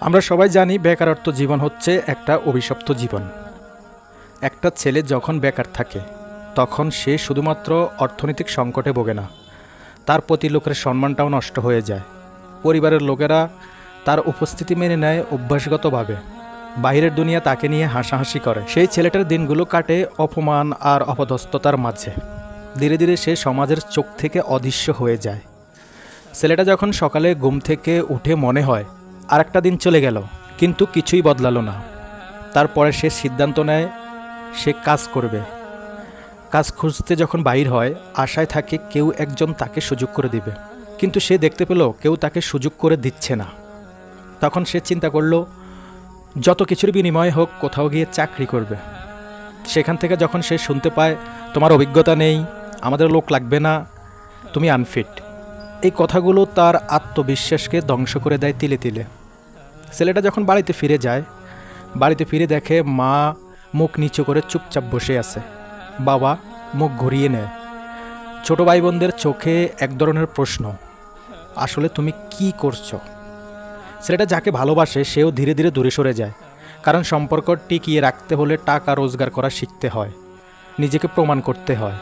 আমরা সবাই জানি বেকারত্ব জীবন হচ্ছে একটা অভিশপ্ত জীবন। একটা ছেলে যখন বেকার থাকে, তখন সে শুধুমাত্র অর্থনৈতিক সংকটে ভোগে না। তার প্রতি লোকের সম্মানটাও নষ্ট হয়ে যায়। পরিবারের লোকেরা তার উপস্থিতি মেনে নেয় অভ্যাসগতভাবে। বাইরের দুনিয়া তাকে নিয়ে হাসাহাসি করে। সেই ছেলেটার দিনগুলো কাটে অপমান আর অপদস্থতার মাঝে। ধীরে ধীরে সে সমাজের চোখ থেকে অদৃশ্য হয়ে যায়। ছেলেটা যখন সকালে ঘুম থেকে উঠে মনে হয় আর একটা দিন চলে গেল, কিন্তু কিছুই বদলালো না। তারপরে সে সিদ্ধান্ত নেয়, সে কাজ করবে। কাজ খুঁজতে যখন বাইর হয়, আশায় থাকে কেউ একজন তাকে সুযোগ করে দিবে। কিন্তু সে দেখতে পেল, কেউ তাকে সুযোগ করে দিচ্ছে না। তখন সে চিন্তা করল, যত কিছুর বিনিময় হোক, কোথাও গিয়ে চাকরি করবে। সেখান থেকে যখন সে শুনতে পায়, তোমার অভিজ্ঞতা নেই, আমাদের লোক লাগবে না, তুমি আনফিট এই কথাগুলো তার আত্মবিশ্বাসকে ধ্বংস করে দেয় তিলে তিলে। ছেলেটা যখন বাড়িতে ফিরে যায়, বাড়িতে ফিরে দেখে মা মুখ নিচু করে চুপচাপ বসে আছে। বাবা মুখ ঘুরিয়ে নেয়। ছোট ভাই বোনদের চোখে এক ধরনের প্রশ্ন, আসলে তুমি কি করছ? ছেলেটা যাকে ভালোবাসে, সেও ধীরে ধীরে দূরে সরে যায়। কারণ সম্পর্ক টিকিয়ে রাখতে হলে টাকা রোজগার করা শিখতে হয়। নিজেকে প্রমাণ করতে হয়।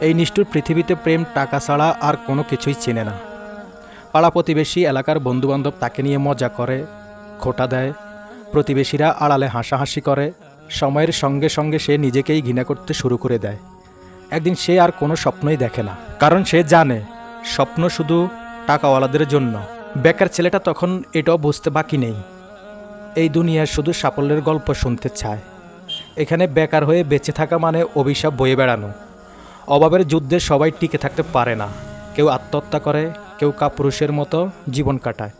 এই নিষ্ঠুর পৃথিবীতে প্রেম, টাকা ছাড়া আর কোনো কিছুই চেনে না। পাড়া প্রতিবেশী এলাকার বন্ধুবান্ধব তাকে নিয়ে মজা করে, খোটা দেয়। প্রতিবেশীরা আড়ালে হাসাহাসি করে। সময়ের সঙ্গে সঙ্গে সে নিজেকেই ঘৃণা করতে শুরু করে দেয়। একদিন সে আর কোনো স্বপ্নই দেখে না। কারণ সে জানে, স্বপ্ন শুধু টাকাওয়ালাদের জন্য। বেকার ছেলেটা তখন এটাও বুঝতে বাকি নেই। এই দুনিয়ার শুধু সাফল্যের গল্প শুনতে চায়। এখানে বেকার হয়ে বেঁচে থাকা মানে অভিশাপ বয়ে বেড়ানো। অভাবের যুদ্ধে সবাই টিকে থাকতে পারে না। কেউ আত্মহত্যা করে, কেউ কাপুরুষের মতো জীবন কাটায়।